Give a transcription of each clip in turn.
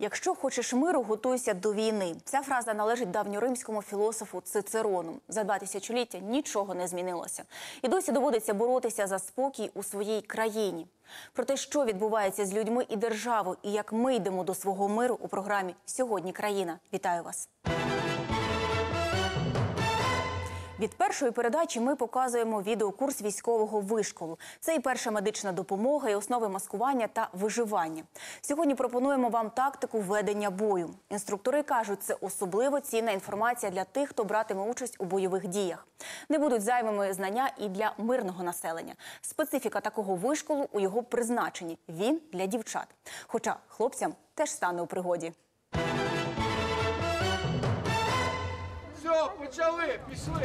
Якщо хочеш миру, готуйся до війни. Ця фраза належить давньоримському філософу Цицерону. За два тисячоліття нічого не змінилося. І досі доводиться боротися за спокій у своїй країні. Про те, що відбувається з людьми і державою, і як ми йдемо до свого миру у програмі Сьогодні країна. Вітаю вас. Від першої передачі ми показуємо відеокурс військового вишколу. Це і перша медична допомога, і основи маскування та виживання. Сьогодні пропонуємо вам тактику ведення бою. Інструктори кажуть, це особливо цінна інформація для тих, хто братиме участь у бойових діях. Не будуть зайвими знання і для мирного населення. Специфіка такого вишколу у його призначенні. Він для дівчат. Хоча хлопцям теж стане у пригоді. Почали, пішли.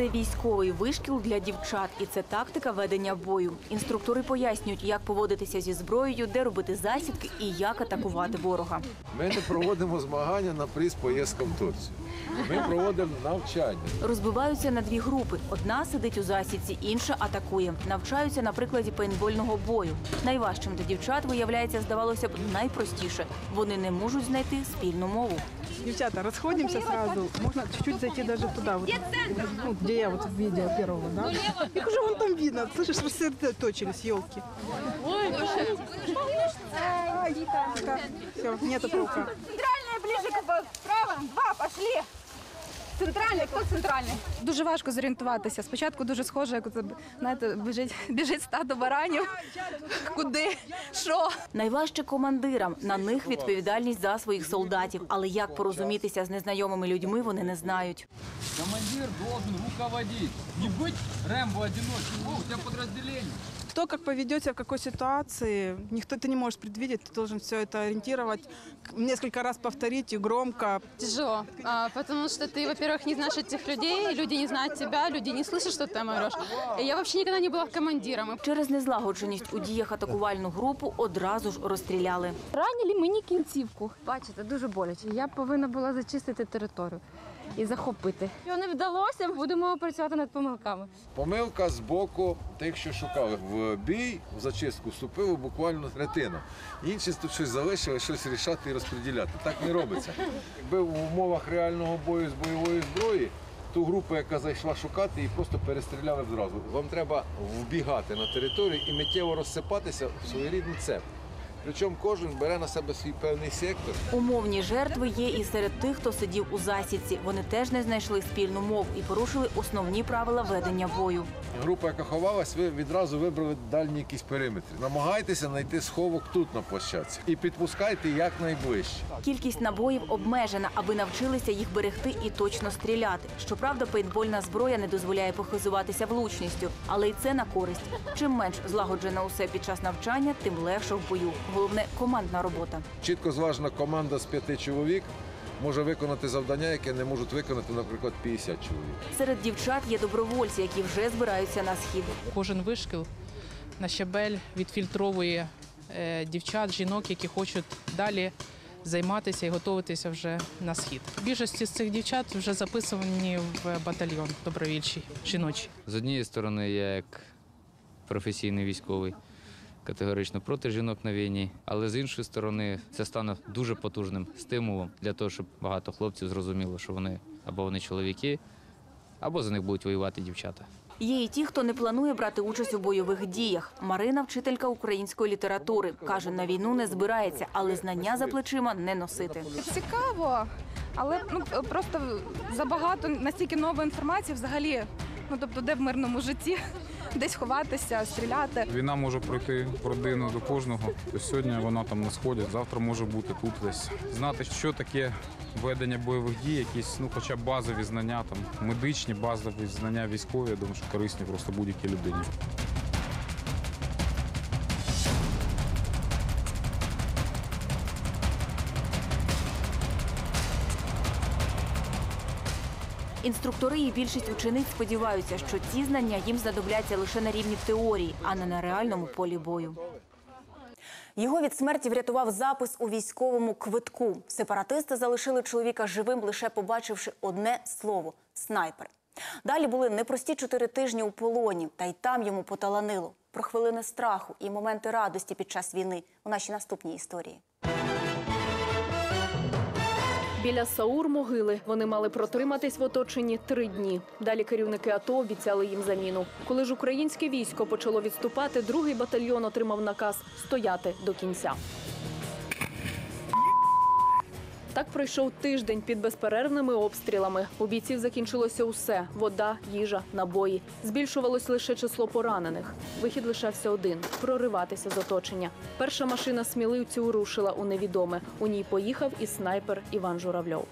Це військовий вишкіл для дівчат, і це тактика ведення бою. Інструктори пояснюють, як поводитися зі зброєю, де робити засідки і як атакувати ворога. Ми не проводимо змагання на приз поїздка в Турцію. Ми проводимо навчання. Розбиваються на дві групи. Одна сидить у засідці, інша атакує. Навчаються на прикладі пейнтбольного бою. Найважчим для дівчат виявляється, здавалося б, найпростіше. Вони не можуть знайти спільну мову. Девчата, расходимся сразу. Можно чуть-чуть зайти даже туда, вот, ну, где я вот видела первого, да? Их уже вон там видно. Слышишь, рассредоточились, елки. Все, нету толка. Центральная ближе к правым. Два, пошли. Центральний, хто центральний? Дуже важко зорієнтуватися. Спочатку дуже схоже, як це, знаєте, біжить, біжить стадо баранів. Куди? Що? Найважче командирам. На них відповідальність за своїх солдатів. Але як порозумітися з незнайомими людьми, вони не знають. Командир должен руководить. Не быть Рэмбо одиночкой. У тебя подразделение. Кто как поведет себя в какой ситуации, никто это не может предвидеть. Ты должен все это ориентировать, к- несколько раз повторить и громко. Тяжело. А, потому что ты, во-первых, не знаешь этих людей, люди не знают тебя, люди не слышат, что ты там орешь. И Я вообще никогда не была командиром. Через незлагодженість у діях атакувальну групу одразу ж розстріляли. Ранили мені кінцівку. Бачите, дуже боляче. Я повинна була зачистити територію і захопити. Що не вдалося, будемо працювати над помилками. Помилка з боку тих, що шукали. В бій, в зачистку вступило буквально третина. Інші тут щось залишили, щось рішати і розподіляти. Так не робиться. Якби в умовах реального бою з бойової зброї, ту групу, яка зайшла шукати, її просто перестріляли зразу. Вам треба вбігати на територію і миттєво розсипатися в своєрідний цеп. Причому кожен бере на себе свій певний сектор. Умовні жертви є і серед тих, хто сидів у засідці. Вони теж не знайшли спільну мову і порушили основні правила ведення бою. Група, яка ховалась, ви відразу вибрали дальні якісь периметри. Намагайтеся знайти сховок тут на площадці і підпускайте якнайближче. Кількість набоїв обмежена, аби навчилися їх берегти і точно стріляти. Щоправда, пейнтбольна зброя не дозволяє похизуватися влучністю, але й це на користь. Чим менш злагоджено усе під час навчання, тим легше в бою. Головне командна робота. Чітко зважена команда з п'яти чоловік може виконати завдання, яке не можуть виконати, наприклад, 50 чоловік. Серед дівчат є добровольці, які вже збираються на схід. Кожен вишкіл на щабель відфільтровує е, дівчат, жінок, які хочуть далі займатися і готуватися вже на схід. Більшості з цих дівчат вже записані в батальйон добровільчий жіночий. З однієї сторони, я як професійний військовий категорично проти жінок на війні, але з іншої сторони, це стане дуже потужним стимулом для того, щоб багато хлопців зрозуміло, що вони або вони чоловіки, або за них будуть воювати дівчата. Є і ті, хто не планує брати участь у бойових діях. Марина, вчителька української літератури, каже, на війну не збирається, але знання за плечима не носити. Цікаво, але ну просто забагато настільки нової інформації взагалі. Ну тобто, де в мирному житті десь ховатися, стріляти. Війна може пройти в родину до кожного. Сьогодні вона там на сході, завтра може бути тут десь. Знати, що таке ведення бойових дій, якісь ну, хоча б базові знання, там медичні, базові знання військові, я думаю, що корисні просто будь-якій людині. Інструктори і більшість учениць сподіваються, що ці знання їм знадобляться лише на рівні теорії, а не на реальному полі бою. Його від смерті врятував запис у військовому квитку. Сепаратисти залишили чоловіка живим, лише побачивши одне слово снайпер. Далі були непрості чотири тижні у полоні, та й там йому поталанило. Про хвилини страху і моменти радості під час війни у нашій наступній історії. Біля Саур могили вони мали протриматись в оточенні три дні. Далі керівники АТО обіцяли їм заміну. Коли ж українське військо почало відступати, другий батальйон отримав наказ стояти до кінця. Так пройшов тиждень під безперервними обстрілами. У бійців закінчилося усе: вода, їжа, набої. Збільшувалось лише число поранених. Вихід лишався один прориватися з оточення. Перша машина сміливців рушила у невідоме. У ній поїхав і снайпер Іван Журавльов.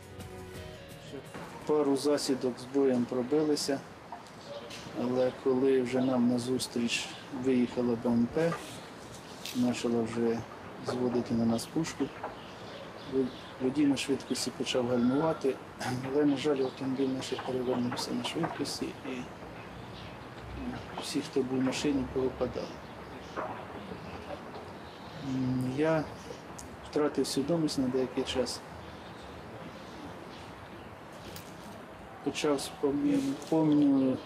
Пару засідок з боєм пробилися, але коли вже нам назустріч виїхала БМП, почала вже зводити на нас пушку, водій на швидкості почав гальмувати, але, на жаль, автомобіль наш перевернувся на швидкості і е, всі, хто був в машині, повипадали. Я втратив свідомість на деякий час. почав помню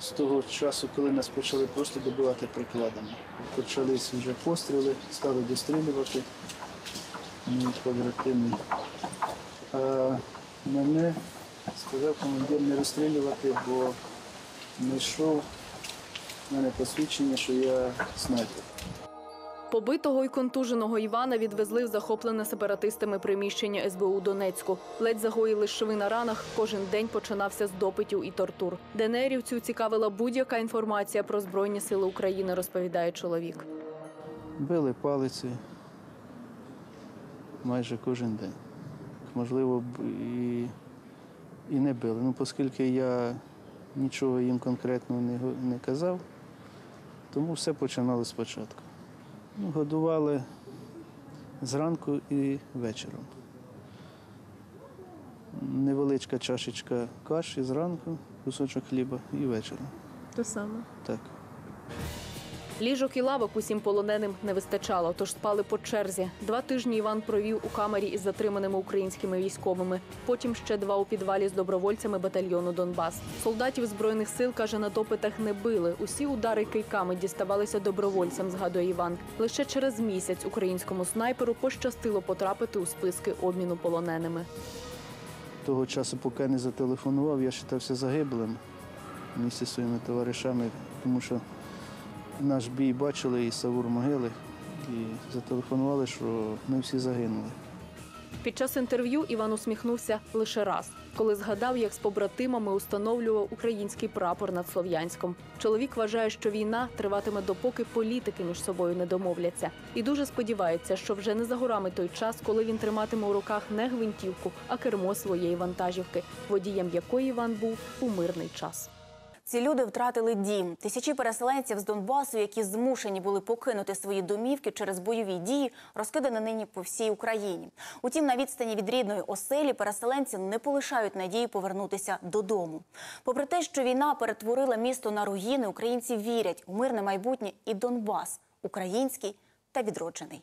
з того часу, коли нас почали просто добивати прикладами. Почались вже постріли, стали дострілювати мої побратими. Мене сказав командир не розстрілювати, бо знайшов в мене посвідчення, що я снайпер. Побитого і контуженого Івана відвезли в захоплене сепаратистами приміщення СБУ Донецьку. Ледь загоїли шви на ранах. Кожен день починався з допитів і тортур. ДНРівцю цікавила будь-яка інформація про збройні сили України, розповідає чоловік. Били палиці майже кожен день. Можливо, і, і не били. Ну, оскільки я нічого їм конкретно не, не казав, тому все починали спочатку. Ну, годували зранку і вечором. Невеличка чашечка каші зранку, кусочок хліба і вечором. Те саме. Так. Ліжок і лавок усім полоненим не вистачало, тож спали по черзі. Два тижні Іван провів у камері із затриманими українськими військовими. Потім ще два у підвалі з добровольцями батальйону Донбас. Солдатів збройних сил каже, на допитах не били. Усі удари кийками діставалися добровольцям. Згадує Іван. Лише через місяць українському снайперу пощастило потрапити у списки обміну полоненими. Того часу, поки не зателефонував, я вважався загиблим місці своїми товаришами, тому що наш бій бачили із Савур могили і зателефонували, що ми всі загинули. Під час інтерв'ю Іван усміхнувся лише раз, коли згадав, як з побратимами установлював український прапор над Слов'янськом. Чоловік вважає, що війна триватиме допоки політики між собою не домовляться, і дуже сподівається, що вже не за горами той час, коли він триматиме у руках не гвинтівку, а кермо своєї вантажівки, водієм якої Іван був у мирний час. Ці люди втратили дім. Тисячі переселенців з Донбасу, які змушені були покинути свої домівки через бойові дії, розкидані нині по всій Україні. Утім, на відстані від рідної оселі переселенці не полишають надії повернутися додому. Попри те, що війна перетворила місто на руїни, українці вірять у мирне майбутнє і Донбас український та відроджений.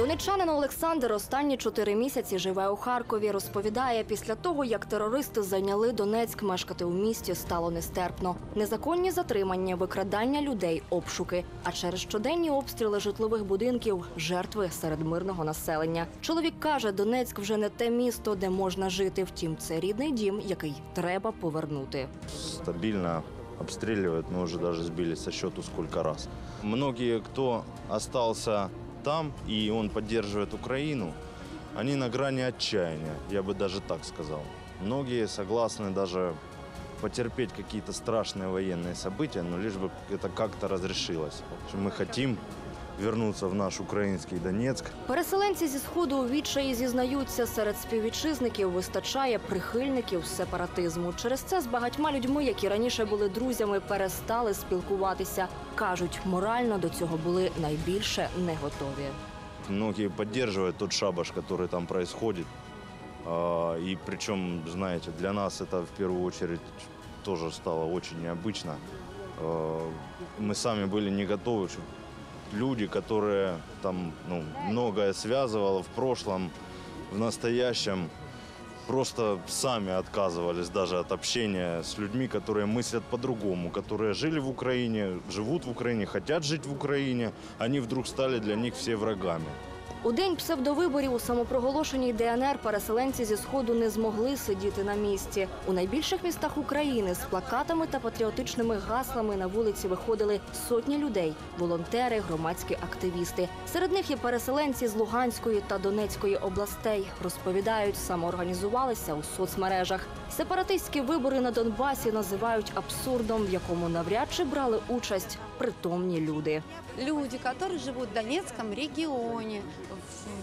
Донечанин Олександр останні чотири місяці живе у Харкові. Розповідає, після того, як терористи зайняли Донецьк, мешкати у місті стало нестерпно. Незаконні затримання, викрадання людей, обшуки. А через щоденні обстріли житлових будинків жертви серед мирного населення. Чоловік каже, Донецьк вже не те місто, де можна жити. Втім, це рідний дім, який треба повернути. стабильно обстреливают. Мы уже даже сбили со счету сколько раз. Многие, кто остался там и он поддерживает Украину, они на грани отчаяния, я бы даже так сказал. Многие согласны даже потерпеть какие-то страшные военные события, но лишь бы это как-то разрешилось. Мы хотим вернуться в наш украинский Донецк. Переселенці зі сходу у відчаї зізнаються, серед співвітчизників вистачає прихильників сепаратизму. Через це з багатьма людьми, які раніше були друзями, перестали спілкуватися. кажуть, морально до цього були найбільше не готові. Многие поддерживают тот шабаш, который там происходит. А, И причем, знаете, для нас это в первую очередь тоже стало очень необычно. Э, Мы сами были не готовы, что люди, которые там ну, многое связывало в прошлом, в настоящем, просто сами отказывались даже от общения с людьми, которые мыслят по-другому, которые жили в Украине, живут в Украине, хотят жить в Украине. Они вдруг стали для них все врагами. У день псевдовиборів у самопроголошеній ДНР переселенці зі сходу не змогли сидіти на місці. У найбільших містах України з плакатами та патріотичними гаслами на вулиці виходили сотні людей, волонтери, громадські активісти. Серед них є переселенці з Луганської та Донецької областей. Розповідають, самоорганізувалися у соцмережах. Сепаратистські вибори на Донбасі називають абсурдом, в якому навряд чи брали участь притомні люди. Люди, которые живут в Донецком регионе,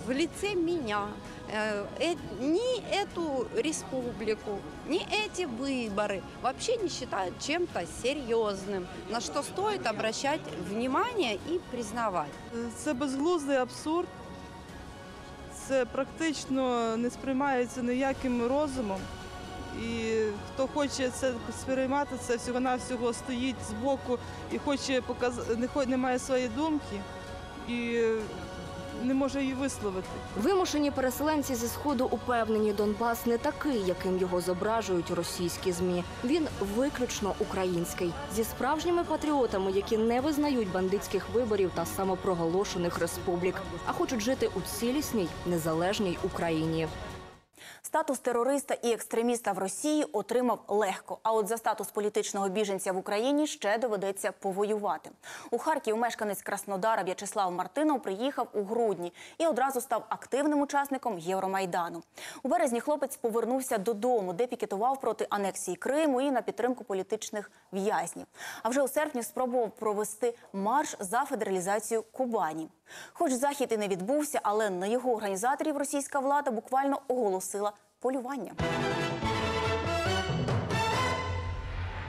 в, лице меня, э, э, ни эту республику, ни эти выборы вообще не считают чем-то серьезным, на что стоит обращать внимание и признавать. Це безглуздий абсурд. Це практично не сприймається ніяким розумом. І хто хоче це сприймати, це всього-навсього стоїть збоку і хоче показати, не має своєї думки і не може її висловити. Вимушені переселенці зі сходу упевнені, Донбас не такий, яким його зображують російські змі. Він виключно український зі справжніми патріотами, які не визнають бандитських виборів та самопроголошених республік, а хочуть жити у цілісній незалежній Україні. Статус терориста і екстреміста в Росії отримав легко. А от за статус політичного біженця в Україні ще доведеться повоювати. У Харків мешканець Краснодара В'ячеслав Мартинов приїхав у грудні і одразу став активним учасником Євромайдану. У березні хлопець повернувся додому, де пікетував проти анексії Криму і на підтримку політичних в'язнів. А вже у серпні спробував провести марш за федералізацію Кубані. Хоч захід і не відбувся, але на його організаторів російська влада буквально оголосила полювання.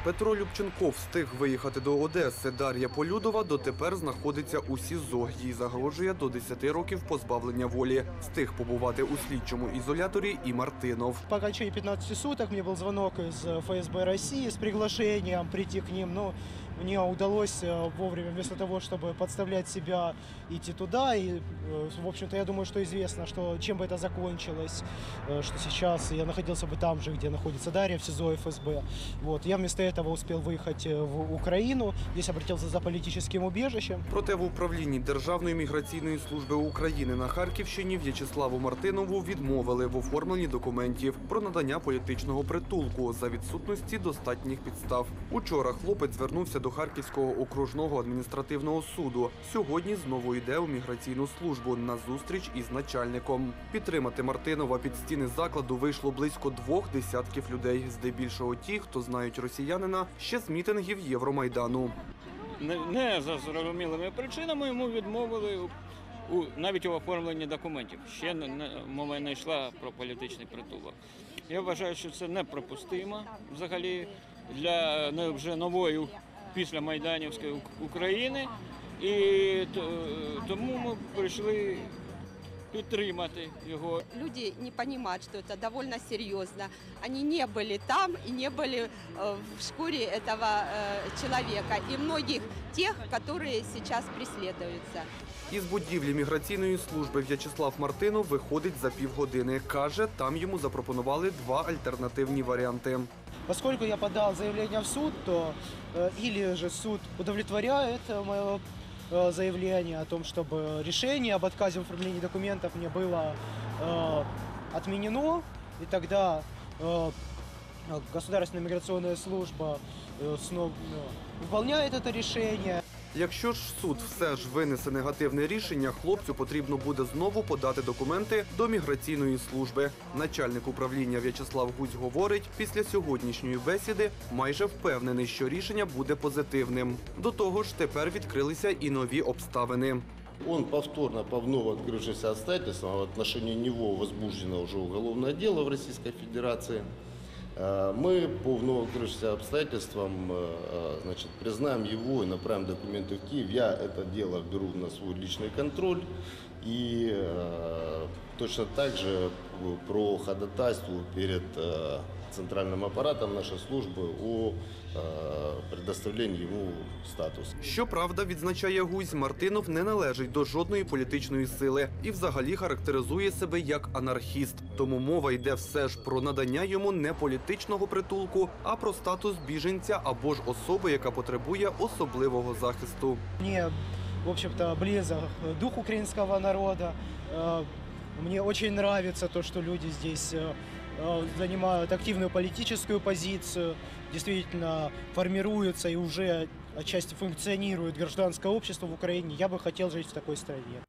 Петро Любченков встиг виїхати до Одеси. Дар'я Полюдова дотепер знаходиться у СІЗО. Їй загрожує до 10 років позбавлення волі. Встиг побувати у слідчому ізоляторі і Мартинов. По окончании 15 суток мне был звонок из э, ФСБ России с приглашением прийти к ним. Но мне удалось э, вовремя, вместо того, чтобы подставлять себя, идти туда. И, э, в общем-то, я думаю, что известно, что чем бы это закончилось, э, что сейчас я находился бы там же, где находится Дарья, в СИЗО ФСБ. Вот. Я вместо этого успел выехать э, в Украину. Здесь обратился за политическим убежищем. Проте в управлінні Державної міграційної служби України на Харківщині В'ячеславу Мартинову відмовили в оформленні документів про надання політичного притулку за відсутності достатніх підстав. Учора хлопець звернувся до Харківського окружного адміністративного суду. Сьогодні знову йде у міграційну службу на зустріч із начальником. Підтримати Мартинова під стіни закладу вийшло близько двох десятків людей, здебільшого ті, хто знають росіянина ще з мітингів Євромайдану. не, не за зрозумілими причинами йому відмовили у, навіть у оформленні документів. Ще не, не, мова не йшла про політичний притулок. Я вважаю, що це неприпустимо взагалі для вже нової після Майданівської Ук- України. І т- тому ми прийшли підтримати його. Люди не понимают, что это довольно серьезно. Они не были там и не были э, в шкуре этого э, человека и многих тех, которые сейчас преследуются. Із будівлі міграційної служби В'ячеслав Мартинов виходить за півгодини. Каже, там йому запропонували два альтернативні варіанти. Поскольку я подал заявление в суд, то э, или же суд удовлетворяет э, мое э, заявление о том, чтобы решение об отказе в оформлении документов мне было э, отменено, и тогда э, Государственная миграционная служба э, снова выполняет это решение. Якщо ж суд все ж винесе негативне рішення, хлопцю потрібно буде знову подати документи до міграційної служби. Начальник управління В'ячеслав Гусь говорить, після сьогоднішньої бесіди майже впевнений, що рішення буде позитивним. До того ж, тепер відкрилися і нові обставини. Он повторно по вновь открывшимся обстоятельствам в отношении него возбуждено уже уголовное дело в Российской Федерации. Э, Мы по вновь обстоятельствам э, э, значит, признаем его и направим документы в Киев. Я это дело беру на свой личный контроль. И точно так же про ходатайство перед центральным аппаратом нашей службы о э, предоставлении предоставления ему статуса. Щоправда, відзначає Гузь, Мартинов не належить до жодної політичної сили і взагалі характеризує себе як анархіст. Тому мова йде все ж про надання йому не політичного притулку, а про статус біженця або ж особи, яка потребує особливого захисту. Мне, в общем-то, близок дух украинского народа. Э, Мне очень нравится то, что люди здесь э, э, занимают активную политическую позицию, действительно формируются и уже отчасти функционирует гражданское общество в Украине. Я бы хотел жить в такой стране.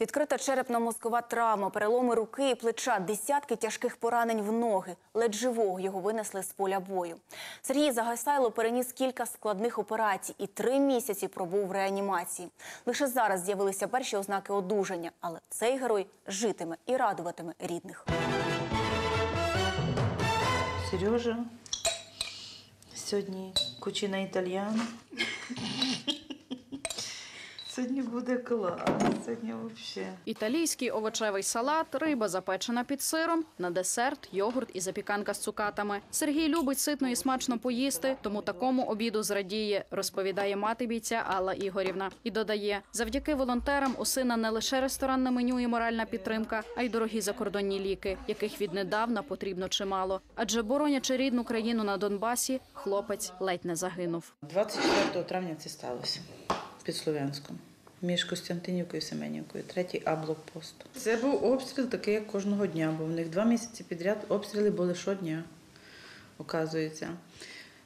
Відкрита черепно-мозкова травма, переломи руки і плеча, десятки тяжких поранень в ноги. Ледь живого його винесли з поля бою. Сергій Загасайло переніс кілька складних операцій і три місяці пробув в реанімації. Лише зараз з'явилися перші ознаки одужання, але цей герой житиме і радуватиме рідних. Сережа. Сьогодні кучина італьяна. Сьогодні буде клас. Сьогодні взагалі. Італійський овочевий салат, риба запечена під сиром, на десерт, йогурт і запіканка з цукатами. Сергій любить ситно і смачно поїсти, тому такому обіду зрадіє, розповідає мати бійця Алла Ігорівна. І додає, завдяки волонтерам у сина не лише ресторанне меню і моральна підтримка, а й дорогі закордонні ліки, яких віднедавна потрібно чимало. Адже боронячи рідну країну на Донбасі, хлопець ледь не загинув. 24 травня це сталося під Слов'янськом. Між Костянтинівкою і Семенівкою, третій А-блокпост. Це був обстріл такий, як кожного дня, бо в них два місяці підряд обстріли були щодня, оказується.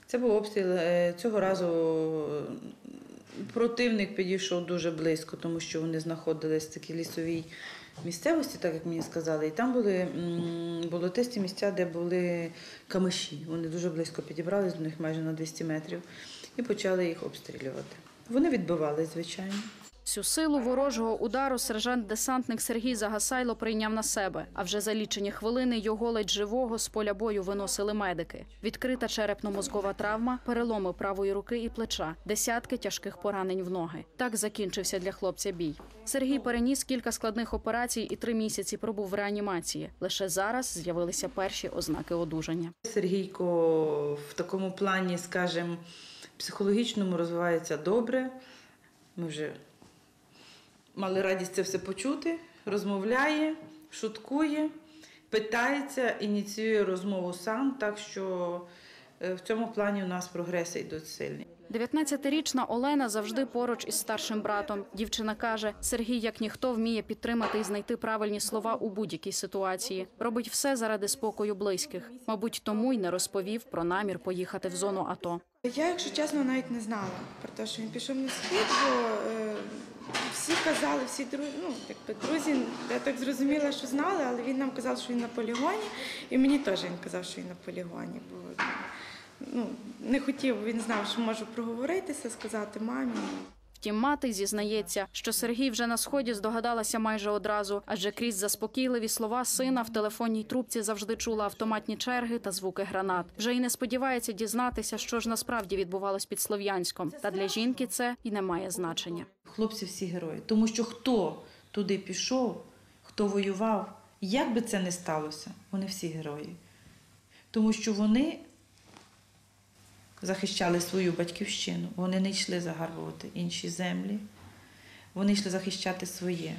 Це був обстріл. е, Цього разу е, противник підійшов дуже близько, тому що вони знаходились в такій лісовій місцевості, так як мені сказали. І там були болотисті місця, де були камиші. Вони дуже близько підібрались до них майже на 200 метрів і почали їх обстрілювати. Вони відбивали, звичайно. Всю силу ворожого удару сержант-десантник Сергій Загасайло прийняв на себе. А вже за лічені хвилини його ледь живого з поля бою виносили медики. Відкрита черепно-мозкова травма, переломи правої руки і плеча, десятки тяжких поранень в ноги. Так закінчився для хлопця бій. Сергій переніс кілька складних операцій і три місяці пробув в реанімації. Лише зараз з'явилися перші ознаки одужання. Сергійко в такому плані, скажімо, психологічному розвивається добре. Ми вже мали радість це все почути, розмовляє, шуткує, питається, ініціює розмову сам, так що е, в цьому плані у нас прогреси йдуть сильні. 19-річна Олена завжди поруч із старшим братом. Дівчина каже, Сергій, як ніхто, вміє підтримати і знайти правильні слова у будь-якій ситуації. Робить все заради спокою близьких. Мабуть, тому й не розповів про намір поїхати в зону АТО. Я, якщо чесно, навіть не знала про те, що він пішов на схід, бо е, всі казали, всі друзі, ну, якби друзі, я так зрозуміла, що знали, але він нам казав, що він на полігоні, і мені теж він казав, що він на полігоні. Бо ну, не хотів, він знав, що можу проговоритися, сказати мамі. Втім, мати зізнається, що Сергій вже на сході здогадалася майже одразу, адже крізь заспокійливі слова сина в телефонній трубці завжди чула автоматні черги та звуки гранат. Вже й не сподівається дізнатися, що ж насправді відбувалось під Слов'янськом. Та для жінки це і не має значення. Хлопці всі герої, тому що хто туди пішов, хто воював, як би це не сталося, вони всі герої. Тому що вони захищали свою батьківщину, вони не йшли загарбувати інші землі, вони йшли захищати своє.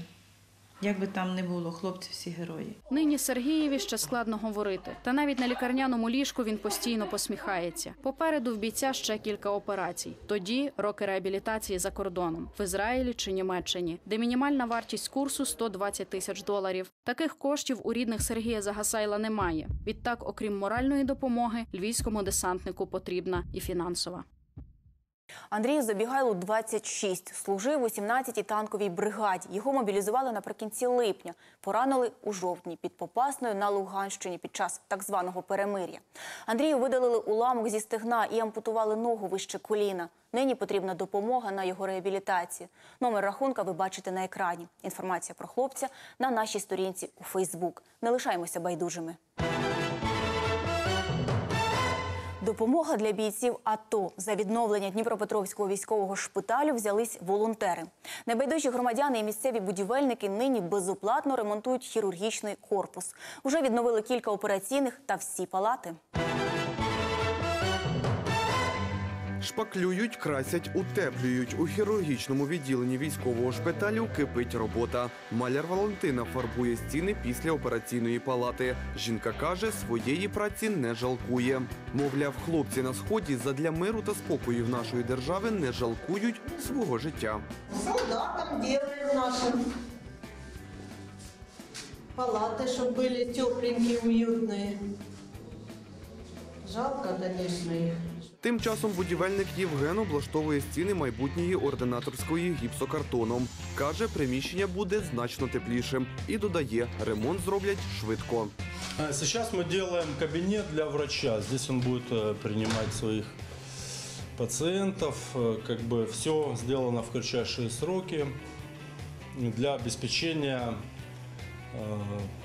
Як би там не було, хлопці всі герої. Нині Сергієві ще складно говорити. Та навіть на лікарняному ліжку він постійно посміхається. Попереду в бійця ще кілька операцій. Тоді роки реабілітації за кордоном в Ізраїлі чи Німеччині, де мінімальна вартість курсу 120 тисяч доларів. Таких коштів у рідних Сергія Загасайла немає. Відтак, окрім моральної допомоги, львівському десантнику потрібна і фінансова. Андрію Забігайлу 26. Служив у 17-й танковій бригаді. Його мобілізували наприкінці липня. Поранили у жовтні під Попасною на Луганщині під час так званого перемир'я. Андрію видалили уламок зі стегна і ампутували ногу вище коліна. Нині потрібна допомога на його реабілітацію. Номер рахунка ви бачите на екрані. Інформація про хлопця на нашій сторінці у Фейсбук. Не лишаємося байдужими. До Допомога для бійців АТО за відновлення Дніпропетровського військового шпиталю взялись волонтери. Небайдужі громадяни і місцеві будівельники нині безоплатно ремонтують хірургічний корпус. Уже відновили кілька операційних та всі палати. Шпаклюють, красять, утеплюють. У хірургічному відділенні військового шпиталю кипить робота. Маляр Валентина фарбує стіни після операційної палати. Жінка каже, своєї праці не жалкує. Мовляв, хлопці на сході задля миру та спокою в нашої держави не жалкують свого життя. солдатам делаем нашим палаты, чтобы были тепленькие, уютные. Жалко, конечно, их. Тим часом будівельник Євген облаштовує стіни майбутньої ординаторської гіпсокартоном. Каже, приміщення буде значно теплішим і додає, ремонт зроблять швидко. А Сейчас мы делаем кабинет для врача. Здесь он будет э, принимать своих пациентов. Э, Как бы все сделано в кратчайшие сроки для обеспечения э,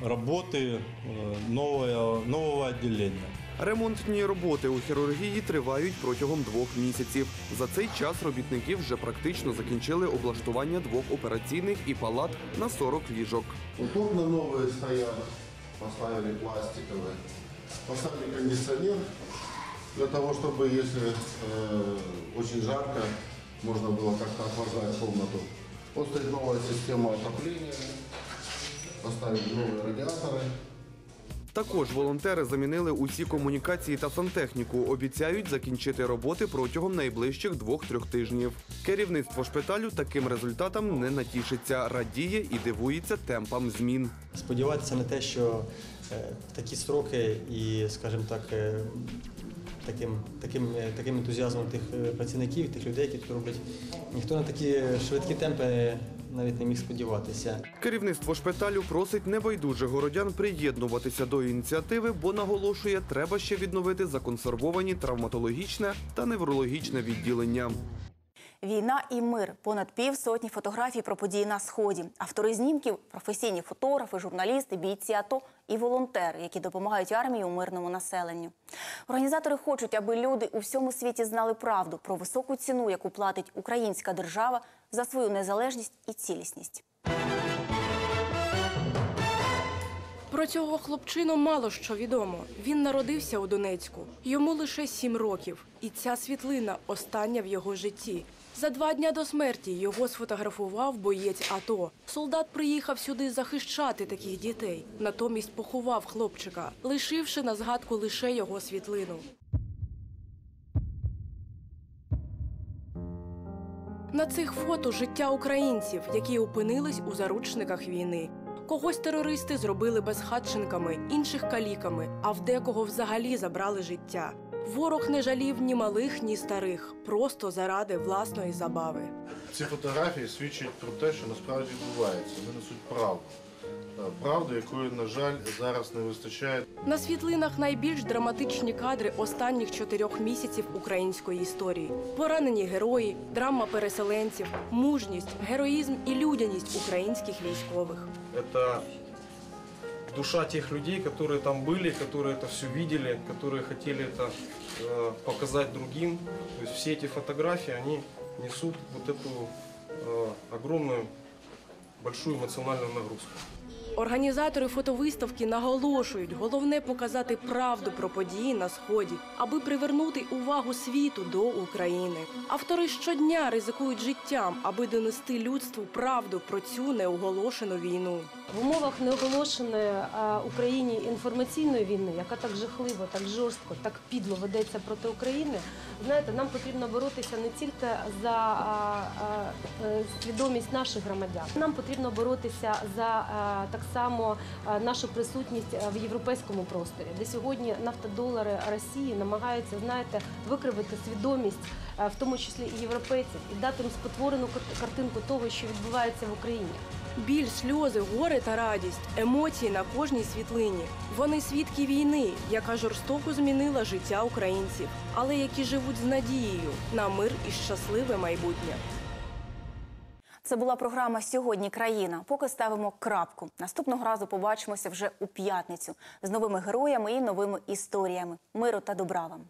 работы э, нового, нового отделения. Ремонтні роботи у хірургії тривають протягом двох місяців. За цей час робітники вже практично закінчили облаштування двох операційних і палат на 40 ліжок. Вот окна новые стоят, поставили пластиковые. Поставили кондиционер для того, чтобы, если э, очень жарко, можно было как-то охлаждать комнату. Вот стоит новая система отопления. Поставили новые радиаторы. Також волонтери замінили усі комунікації та сантехніку. Обіцяють закінчити роботи протягом найближчих двох-трьох тижнів. Керівництво шпиталю таким результатам не натішиться, радіє і дивується темпам змін. Сподіватися на те, що е, такі строки і, скажімо так, е, таким, таким, е, таким ентузіазмом тих е, працівників, тих людей, які тут роблять, ніхто на такі швидкі темпи навіть не міг сподіватися. Керівництво шпиталю просить небайдужих городян приєднуватися до ініціативи, бо наголошує, треба ще відновити законсервовані травматологічне та неврологічне відділення. Війна і мир. Понад півсотні фотографій про події на сході. Автори знімків професійні фотографи, журналісти, бійці АТО і волонтери, які допомагають армії у мирному населенню. Організатори хочуть, аби люди у всьому світі знали правду про високу ціну, яку платить українська держава за свою незалежність і цілісність. Про цього хлопчину мало що відомо. Він народився у Донецьку. Йому лише сім років. І ця світлина остання в його житті. За два дня до смерті його сфотографував боєць АТО. Солдат приїхав сюди захищати таких дітей. Натомість поховав хлопчика, лишивши на згадку лише його світлину. На цих фото життя українців, які опинились у заручниках війни. Когось терористи зробили безхатченками, інших каліками, а в декого взагалі забрали життя. Ворог не жалів ні малих, ні старих, просто заради власної забави. Ці фотографії свідчать про те, що насправді відбувається. Вони несуть правду. Е, Правду, якої, на жаль, зараз не вистачає. На світлинах найбільш драматичні кадри останніх чотирьох місяців української історії: поранені герої, драма переселенців, мужність, героїзм і людяність українських військових. Это душа тех людей, которые там были, которые это все видели, которые хотели это э, показать другим. То есть все эти фотографии, они несут вот эту э, огромную, большую эмоциональную нагрузку. Організатори фотовиставки наголошують, головне показати правду про події на сході, аби привернути увагу світу до України. Автори щодня ризикують життям, аби донести людству правду про цю неоголошену війну. В умовах неоголошеної Україні інформаційної війни, яка так жахливо, так жорстко, так підло ведеться проти України, знаєте, нам потрібно боротися не тільки за а, е, свідомість наших громадян. Нам потрібно боротися за так само нашу присутність в європейському просторі, де сьогодні нафтодолари Росії намагаються, знаєте, викривити свідомість, в тому числі і європейців, і дати їм спотворену кар- картинку того, що відбувається в Україні. Біль, сльози, горе та радість, емоції на кожній світлині. Вони свідки війни, яка жорстоко змінила життя українців, але які живуть з надією на мир і щасливе майбутнє. Це була програма Сьогодні країна. Поки ставимо крапку. Наступного разу побачимося вже у п'ятницю з новими героями і новими історіями. Миру та добра вам.